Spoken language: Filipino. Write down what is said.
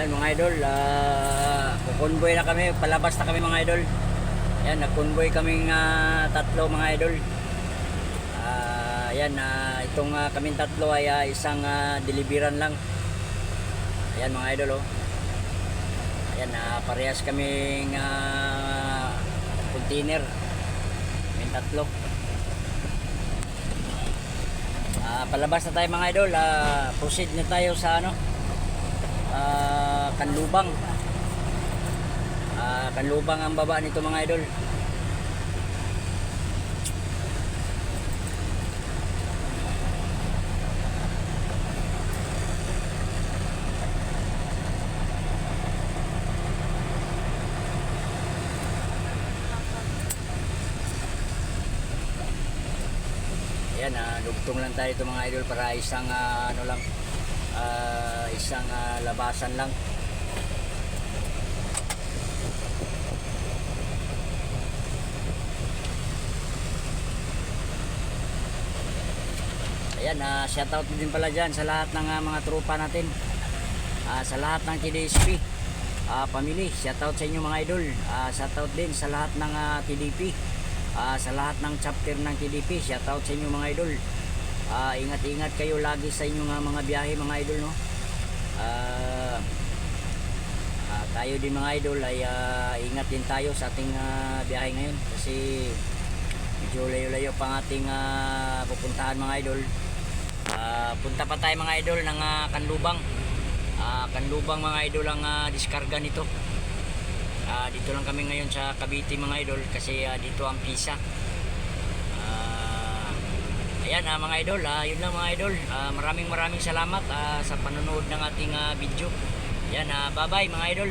Ayan mga idol, uh, kukonvoy na kami, palabas na kami mga idol. Ayan, nagkonvoy kaming ah, tatlo mga idol. Ah, ayan, ah, itong ah, kaming tatlo ay ah, isang ah, deliveran lang. Ayan mga idol oh. Ayan, ah, parehas kaming ah, container. Kaming tatlo. Ah, palabas na tayo mga idol. Ah, proceed na tayo sa ano? Kanlubang. Ah, Kanlubang ang baba nito mga idol. Ayan, ah, dugtong lang tayo ito mga idol para isang ah, ano lang ah, isang ah, labasan lang. Ayan, ah, shoutout din pala dyan sa lahat ng ah, mga tropa natin. Ah, sa lahat ng TDSP ah, family, shoutout sa inyo mga idol. Ah, shoutout din sa lahat ng ah, TDP. Ah, sa lahat ng chapter ng TDP, shoutout sa inyo mga idol. Ah, ingat-ingat kayo lagi sa inyong ah, mga biyahe mga idol no. Ah, ah, tayo din mga idol ay ah, ingat din tayo sa ating ah, biyahe ngayon kasi medyo layo-layo pa ang ating ah, pupuntahan mga idol. Ah, punta pa tayo mga idol ng ah, Kanlubang. Ah, Kanlubang mga idol ang ah, diskarga nito. Ah, dito lang kami ngayon sa Cavite mga idol kasi ah, dito ang pisa. Ah, ayan ah, mga idol, ah, yun lang mga idol. Ah, maraming maraming salamat ah, sa panonood ng ating ah, video. Yan, ah, bye-bye mga idol.